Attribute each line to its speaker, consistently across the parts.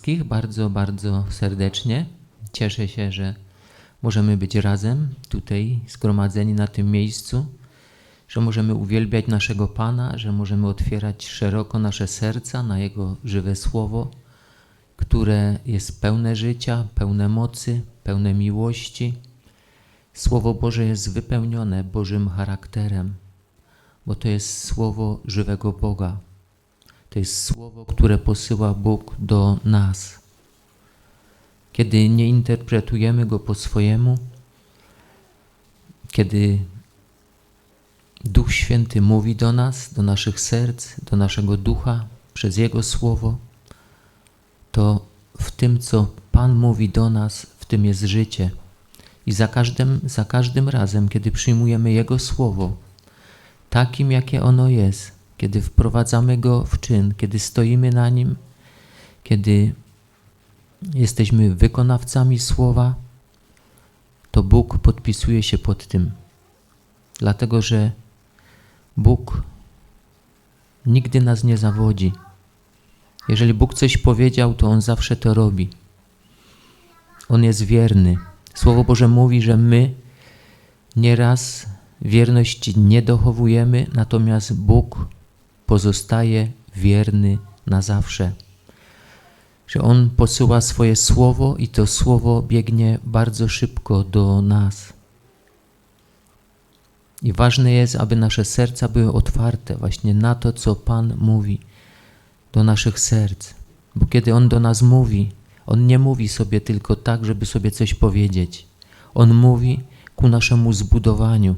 Speaker 1: wszystkich bardzo, bardzo serdecznie. Cieszę się, że możemy być razem tutaj zgromadzeni na tym miejscu, że możemy uwielbiać naszego Pana, że możemy otwierać szeroko nasze serca na Jego żywe słowo, które jest pełne życia, pełne mocy, pełne miłości. Słowo Boże jest wypełnione Bożym charakterem, bo to jest słowo żywego Boga. To jest słowo, które posyła Bóg do nas. Kiedy nie interpretujemy go po swojemu, kiedy Duch Święty mówi do nas, do naszych serc, do naszego ducha przez Jego słowo, to w tym, co Pan mówi do nas, w tym jest życie. I za każdym, za każdym razem, kiedy przyjmujemy Jego słowo, takim jakie ono jest, kiedy wprowadzamy go w czyn, kiedy stoimy na nim, kiedy jesteśmy wykonawcami słowa, to Bóg podpisuje się pod tym. Dlatego, że Bóg nigdy nas nie zawodzi. Jeżeli Bóg coś powiedział, to On zawsze to robi. On jest wierny. Słowo Boże mówi, że my nieraz wierności nie dochowujemy, natomiast Bóg pozostaje wierny na zawsze. Że On posyła swoje słowo i to słowo biegnie bardzo szybko do nas. I ważne jest, aby nasze serca były otwarte właśnie na to, co Pan mówi do naszych serc. Bo kiedy On do nas mówi, On nie mówi sobie tylko tak, żeby sobie coś powiedzieć. On mówi ku naszemu zbudowaniu.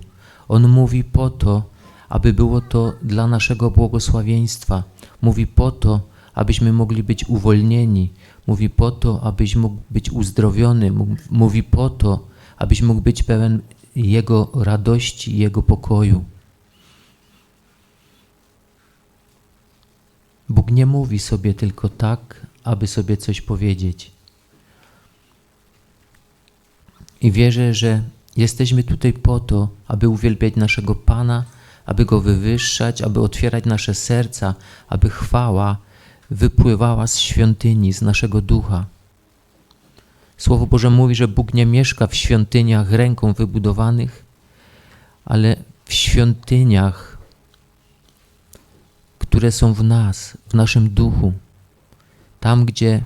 Speaker 1: On mówi po to, aby było to dla naszego błogosławieństwa. Mówi po to, abyśmy mogli być uwolnieni. Mówi po to, abyś mógł być uzdrowiony. Mówi po to, abyś mógł być pełen Jego radości, Jego pokoju. Bóg nie mówi sobie tylko tak, aby sobie coś powiedzieć. I wierzę, że jesteśmy tutaj po to, aby uwielbiać naszego Pana, aby Go wywyższać, aby otwierać nasze serca, aby chwała wypływała z świątyni, z naszego ducha. Słowo Boże mówi, że Bóg nie mieszka w świątyniach ręką wybudowanych, ale w świątyniach, które są w nas, w naszym duchu. Tam, gdzie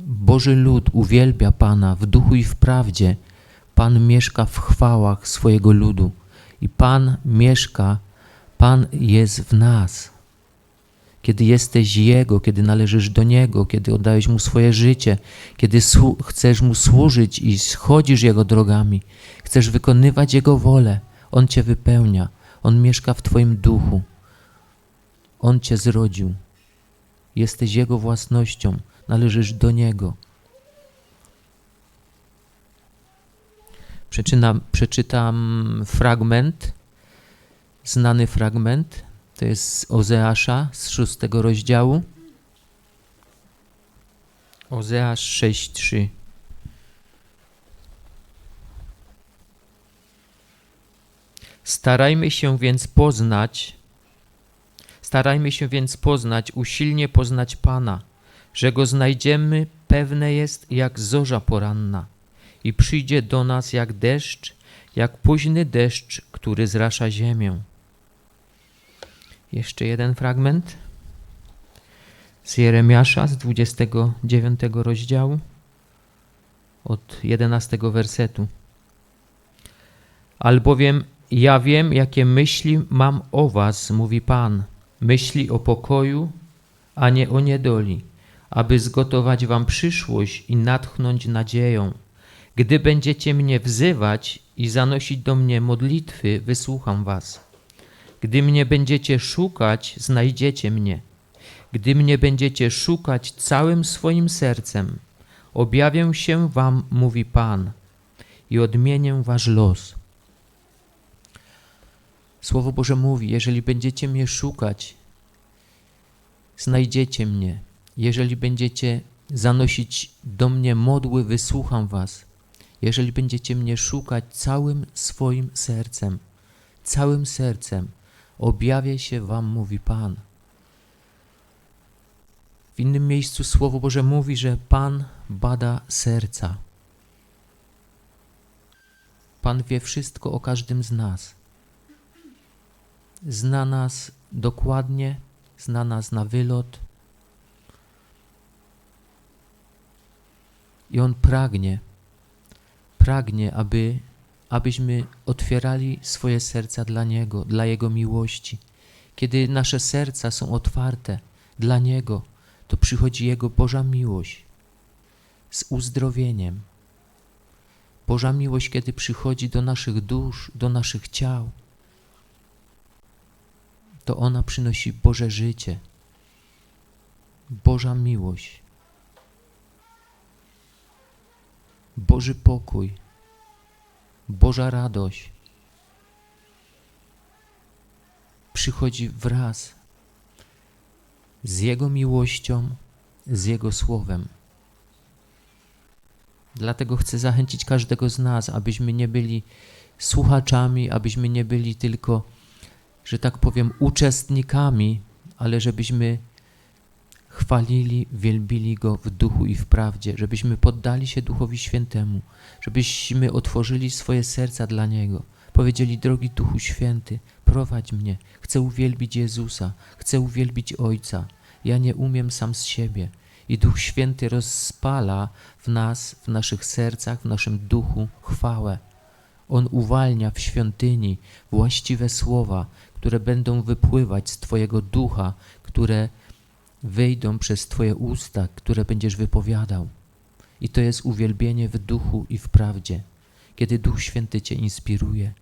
Speaker 1: Boży lud uwielbia Pana w duchu i w prawdzie, Pan mieszka w chwałach swojego ludu i Pan mieszka Pan jest w nas. Kiedy jesteś Jego, kiedy należysz do Niego, kiedy oddałeś Mu swoje życie, kiedy chcesz Mu służyć i schodzisz Jego drogami, chcesz wykonywać Jego wolę, On Cię wypełnia, On mieszka w Twoim duchu. On Cię zrodził. Jesteś Jego własnością, należysz do Niego. Przeczytam, przeczytam fragment znany fragment, to jest z Ozeasza z szóstego rozdziału. Ozeasz 6:3. Starajmy się więc poznać, starajmy się więc poznać, usilnie poznać Pana, że Go znajdziemy, pewne jest jak zorza poranna i przyjdzie do nas jak deszcz, jak późny deszcz, który zrasza ziemię. Jeszcze jeden fragment z Jeremiasza z 29 rozdziału od 11 wersetu. Albowiem ja wiem, jakie myśli mam o was, mówi Pan, myśli o pokoju, a nie o niedoli, aby zgotować wam przyszłość i natchnąć nadzieją. Gdy będziecie mnie wzywać i zanosić do mnie modlitwy, wysłucham was. Gdy mnie będziecie szukać, znajdziecie mnie. Gdy mnie będziecie szukać całym swoim sercem, objawię się wam, mówi Pan, i odmienię wasz los. Słowo Boże mówi: Jeżeli będziecie mnie szukać, znajdziecie mnie. Jeżeli będziecie zanosić do mnie modły, wysłucham was. Jeżeli będziecie mnie szukać całym swoim sercem, całym sercem, objawię się wam, mówi Pan. W innym miejscu Słowo Boże mówi, że Pan bada serca. Pan wie wszystko o każdym z nas. Zna nas dokładnie, zna nas na wylot. I On pragnie, pragnie, aby, abyśmy otwierali swoje serca dla Niego, dla Jego miłości. Kiedy nasze serca są otwarte dla Niego, to przychodzi Jego Boża miłość z uzdrowieniem. Boża miłość, kiedy przychodzi do naszych dusz, do naszych ciał, to ona przynosi Boże życie, Boża miłość, Boży pokój, Boża radość przychodzi wraz z Jego miłością, z Jego słowem. Dlatego chcę zachęcić każdego z nas, abyśmy nie byli słuchaczami, abyśmy nie byli tylko, że tak powiem, uczestnikami, ale żebyśmy chwalili, wielbili Go w duchu i w prawdzie, żebyśmy poddali się Duchowi Świętemu, żebyśmy otworzyli swoje serca dla Niego. Powiedzieli, drogi Duchu Święty, prowadź mnie, chcę uwielbić Jezusa, chcę uwielbić Ojca. Ja nie umiem sam z siebie. I Duch Święty rozpala w nas, w naszych sercach, w naszym duchu chwałę. On uwalnia w świątyni właściwe słowa, które będą wypływać z Twojego ducha, które wyjdą przez Twoje usta, które będziesz wypowiadał. I to jest uwielbienie w duchu i w prawdzie, kiedy Duch Święty Cię inspiruje,